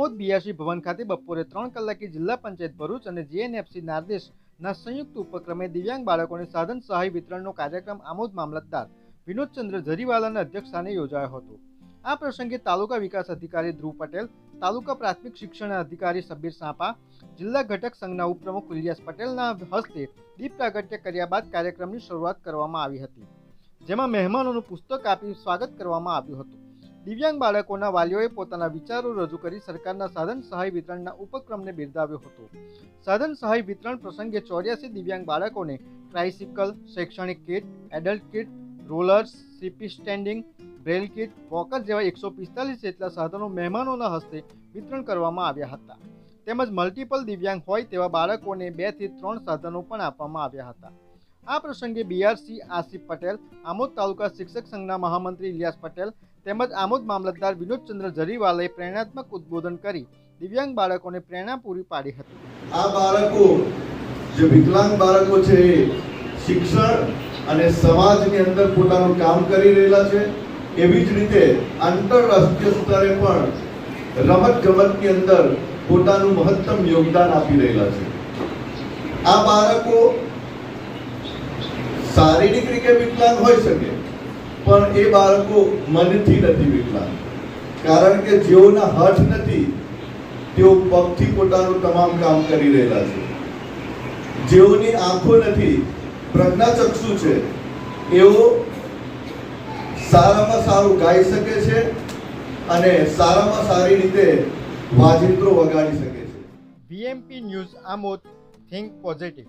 Amod BRC ભવન ખાતે બપોરે ત્રણ કલાકે જિલ્લા પંચાયત ભરૂચ અને જીએનએફસી નાર્દેશના સંયુક્ત ઉપક્રમે દિવ્યાંગ બાળકોને સાધન સહાય વિતરણનો કાર્યક્રમ આમોદ મામલતદાર વિનોદચંદ્ર ઝરીવાલાના અધ્યક્ષસ્થાને યોજાયો હતો. આ પ્રસંગે તાલુકા વિકાસ અધિકારી ધ્રુવ પટેલ, તાલુકા પ્રાથમિક શિક્ષણ અધિકારી સબીર સાંપા, જિલ્લા ઘટક સંઘના ઉપપ્રમુખ ઇલિયાસ પટેલના હસ્તે દીપ પ્રાગટ્ય કર્યા બાદ કાર્યક્રમની શરૂઆત કરવામાં આવી હતી. જેમાં મહેમાનોનું પુસ્તક આપી સ્વાગત કરવામાં આવ્યું હતું. દિવ્યાંગ બાળકોના વાલીઓએ પોતાના વિચારો રજૂ કરી સરકારના સાધન સહાય વિતરણના ઉપક્રમને બિરદાવ્યો હતો. સાધન સહાય વિતરણ પ્રસંગે ચોર્યાસી દિવ્યાંગ બાળકોને ટ્રાઇસિકલ, શૈક્ષણિક kit, adult kit, rollers, CP standing, braille kit, walker જેવા એકસો પિસ્તાલીસ જેટલા સાધનો મહેમાનોના હસ્તે વિતરણ કરવામાં આવ્યા હતા. તેમજ મલ્ટિપલ દિવ્યાંગ હોય તેવા બાળકોને બેથી ત્રણ સાધનો પણ આપવામાં આવ્યા હતા. આ પ્રસંગે બીઆરસી આસિફ પટેલ, આમોદ તાલુકા શિક્ષક સંઘના મહામંત્રી ઇલિયાસ પટેલ તેમજ આમોદ મામલતદાર વિનોદચંદ્ર જરીવાલે પ્રેરણાત્મક ઉદ્બોધન કરી દિવ્યાંગ બાળકોને પ્રેરણા પૂરી પાડી હતી. આ બાળકો, જે વિકલાંગ બાળકો છે, એ શિક્ષણ અને સમાજની અંદર પોતાનું કામ કરી રહેલા છે. એવી જ રીતે આંતરરાષ્ટ્રીય સ્તરે પણ રમત ગમતની અંદર પોતાનું મહત્તમ યોગદાન આપી રહેલા છે. આ બાળકો શારીરિક રીતે વિકલાંગ હોઈ શકે, પણ એ બાળકો મનથી નથી વિકલાંગ. કારણ કે જેઓના હાથ નથી, તેઓ પગથી પોતાનું તમામ કામ કરી રહેલા છે. જેઓની આંખો નથી, પ્રજ્ઞાચક્ષુ છે, એઓ સારામાં સારું ગાઈ શકે છે અને સારામાં સારી રીતે વાજિંત્રો વગાડી શકે છે. VMP news Amod think positive